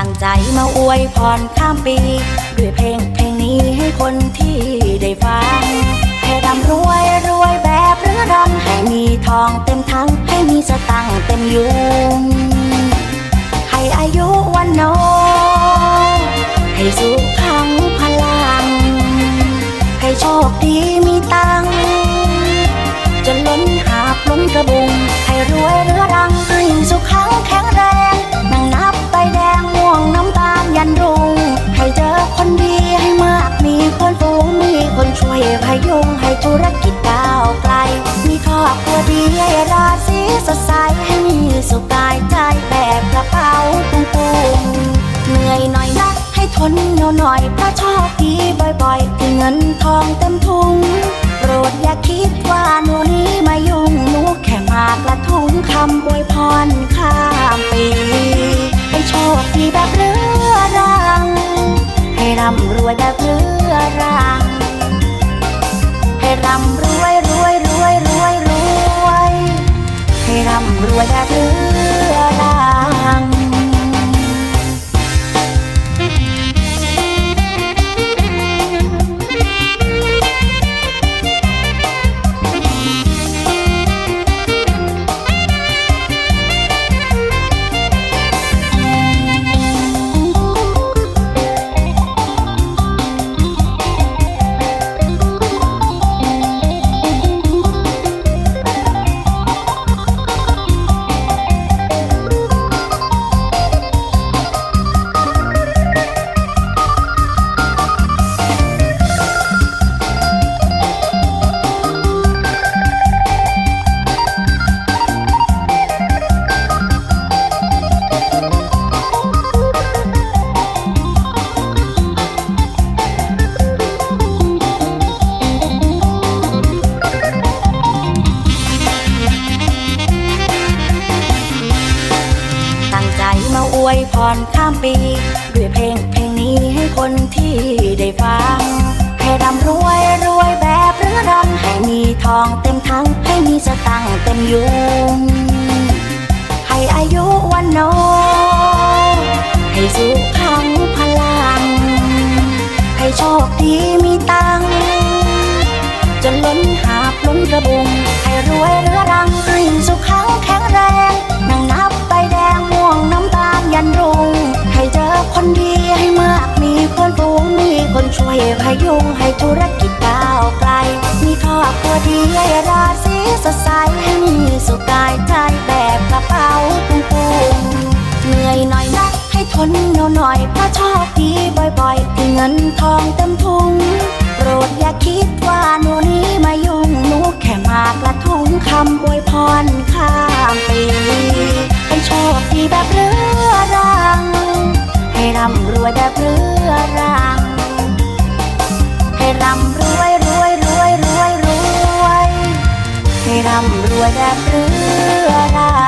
ั้งใจมาอวยพรข้ามปี ด้วยเพลงเพลงนี้ให้คนที่ได้ฟังให้ร่ำรวยรวยแบบเรื้อรังให้มีทองเต็มทั้ง ให้มีสตังค์เต็มยุงให้อายุวันโน ให้สุขขังพลัง ให้โชคดีมีตังค์จนล้นหาบล้นกระบุง ให้รวยร ยพยุงให้ธุรกิจก้าวไกล มีครอบครัวดีให้ราศีสดใสให้มีสุขกายใจแบกกระเป๋าตุงตุงเหนื่อยหน่อยนะให้ทนเหนียวหน่อยเพราะโชคดีบ่อยๆที่เงินทองเต็มทุงโปรดอย่าคิดว่าหนูนี้มายุ่งหนูแค่มากระทุงคำอวยพรข้ามปีให้โชคดีแบบเรือรัง ให้ร่ำรวยแบบเรือรัง ร่ำ วยพรข้ามปี ด้วยเพลงเพลงนี้ให้คนที่ได้ฟัง ให้ร่ำรวยรวยแบบเรื้อรัง ให้มีทองเต็มทั้ง ให้มีสตังเต็มยุง ให้อายุวันโน ให้สุข อบครัวดีให้ราศีสดใสให้มีสุขกายใจแบกกระเป๋าตุ้งตุงเหนื่อยหน่อยนะให้ทนเหนียวหน่อยเพราะโชคดีบ่อยๆที่เงินทองเต็มทุงโปรดอย่าคิดว่าหนูนี้มายุ่งหนูแค่มากระทุงคำอวยพรข้ามปีให้โชคดีแบบเรื้อรัง ให้ร่ำรวยแบบเรื้อรัง ให้ร่ำรวย ร่ำรวยแบบเรือรา